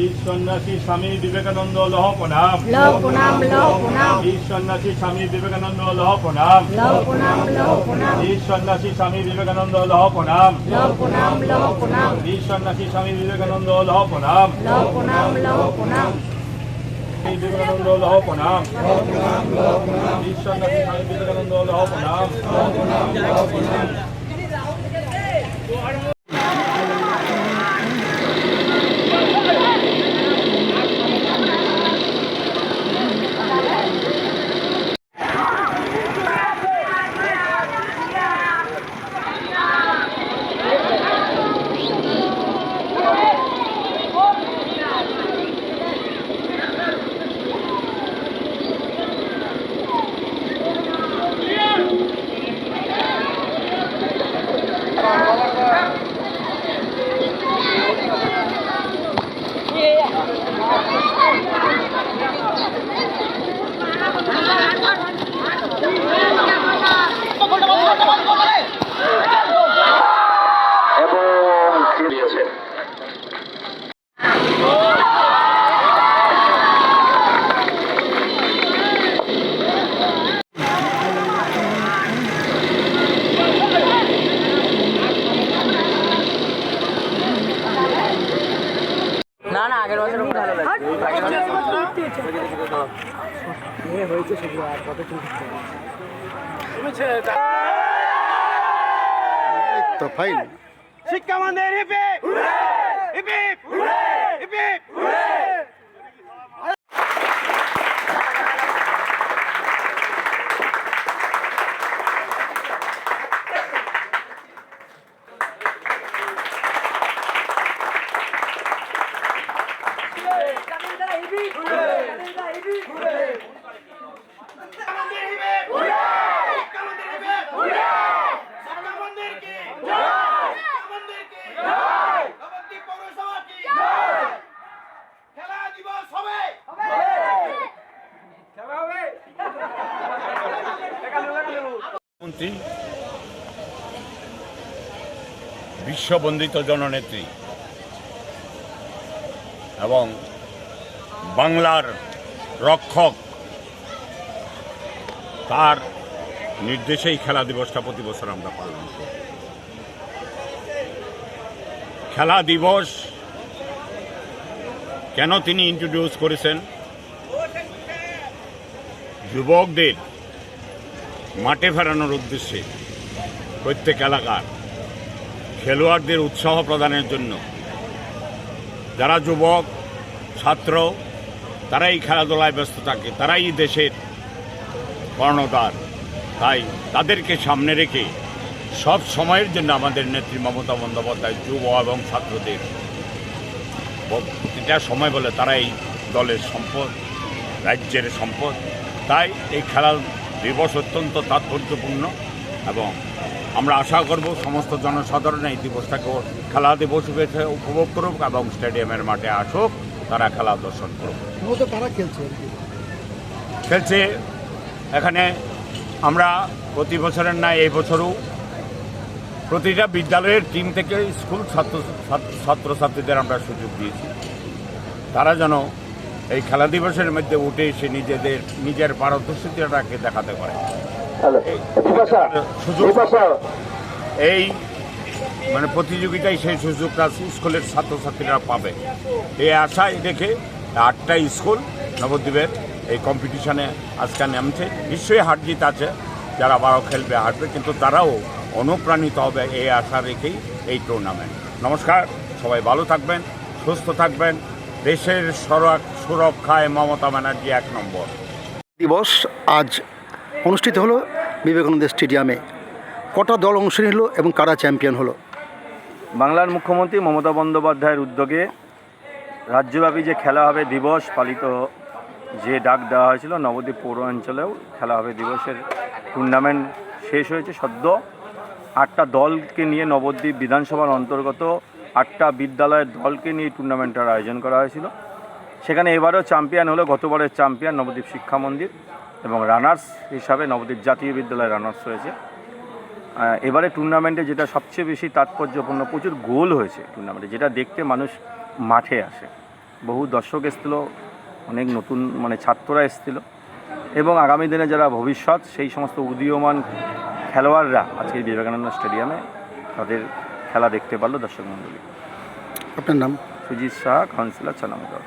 বীর সন্ন্যাসী স্বামী বিবেকানন্দ লহ প্রণাম সন্ন্যাসী স্বামী বিবেকানন্দ লহ প্রণাম সন্ন্যাসী স্বামী বিবেকানন্দ লহ প্রণাম সন্ন্যাসী স্বামী বিবেকানন্দ লহ প্রণাম লও প্রণাম লও প্রণাম স্বামী বিবেকানন্দ লহ প্রণাম বীর সন্ন্যাসী স্বামী বিবেকানন্দ লহ প্রণাম ভালো লাগছে। আগের বছর তো ফাইন শিক্ষামন্দির হিপে! হিপে! হিপে খেলা দিবস হবে খেলা হবে মন্ত্রী বিশ্ববন্দিত জননেত্রী এবং বাংলার রক্ষক, তার নির্দেশেই খেলা দিবসটা প্রতি বছর আমরা পালন করি। খেলা দিবস কেন তিনি ইন্ট্রোডিউস করেছেন? যুবকদের মাঠে ফেরানোর উদ্দেশ্যে প্রত্যেক এলাকার খেলোয়াড়দের উৎসাহ প্রদানের জন্য যারা যুবক, ছাত্র, তারাই খেলাধুলায় ব্যস্ত থাকে, তারাই দেশের কর্ণধার। তাই তাদেরকে সামনে রেখে সব সময়ের জন্য আমাদের নেত্রী মমতা বন্দ্যোপাধ্যায় যুব এবং ছাত্রদের প্রতিটা সময় বলে তারাই দলের সম্পদ, রাজ্যের সম্পদ। তাই এই খেলা দিবস অত্যন্ত তাৎপর্যপূর্ণ এবং আমরা আশা করব সমস্ত জনসাধারণ এই দিবসটাকে খেলা দিবস হিসেবে উপভোগ করুক এবং স্টেডিয়ামের মাঠে আসুক তারা খেলা দর্শন করুক। তারা খেলছে খেলছে এখানে আমরা প্রতি বছরের ন্যায় এই বছরও প্রতিটা বিদ্যালয়ের টিম থেকে স্কুল ছাত্র ছাত্র- ছাত্রছাত্রীদের আমরা সুযোগ দিয়েছি। তারা যেন এই খেলা দিবসের মধ্যে উঠে এসে নিজেদের নিজের পারদর্শিতাটাকে দেখাতে পারে। এই মানে প্রতিযোগিতায় সেই সুযোগটা স্কুলের ছাত্রছাত্রীরা পাবে। এই আশায় রেখে আটটা স্কুল নবদ্বীপের এই কম্পিটিশনে আজকে নামছে। নিশ্চয়ই হার জিত আছে যারা বারো খেলবে হারবে কিন্তু তারাও অনুপ্রাণিত হবে এই আশা রেখেই এই টুর্নামেন্ট নমস্কার সবাই ভালো থাকবেন সুস্থ থাকবেন। দেশের সড়ক সুরক্ষায় মমতা ব্যানার্জি এক নম্বর। দিবস আজ অনুষ্ঠিত হলো বিবেকানন্দ স্টেডিয়ামে। কটা দল অংশ নিল এবং কারা চ্যাম্পিয়ন হলো? বাংলার মুখ্যমন্ত্রী মমতা বন্দ্যোপাধ্যায়ের উদ্যোগে রাজ্যব্যাপী যে খেলা হবে দিবস পালিত যে ডাক দেওয়া হয়েছিল নবদ্বীপ পৌর অঞ্চলেও খেলা হবে দিবসের টুর্নামেন্ট শেষ হয়েছে সদ্য। আটটা দলকে নিয়ে নবদ্বীপ বিধানসভার অন্তর্গত আটটা বিদ্যালয়ের দলকে নিয়ে এই টুর্নামেন্টটার আয়োজন করা হয়েছিল। সেখানে এবারও চ্যাম্পিয়ন হলো গতবারের চ্যাম্পিয়ন নবদ্বীপ শিক্ষা মন্দির এবং রানার্স হিসাবে নবদ্বীপ জাতীয় বিদ্যালয় রানার্স হয়েছে। এবারে টুর্নামেন্টে যেটা সবচেয়ে বেশি তাৎপর্যপূর্ণ, প্রচুর গোল হয়েছে টুর্নামেন্টে যেটা দেখতে মানুষ মাঠে আসে। বহু দর্শক এসেছিল, অনেক নতুন মানে ছাত্ররা এসেছিল এবং আগামী দিনে যারা ভবিষ্যৎ, সেই সমস্ত উদীয়মান খেলোয়াড়রা আজকে বিবেকানন্দ স্টেডিয়ামে তাদের খেলা দেখতে পারল দর্শক মণ্ডলী। আপনার নাম? সুজিত শাহ কাউন্সিলর চানামগড়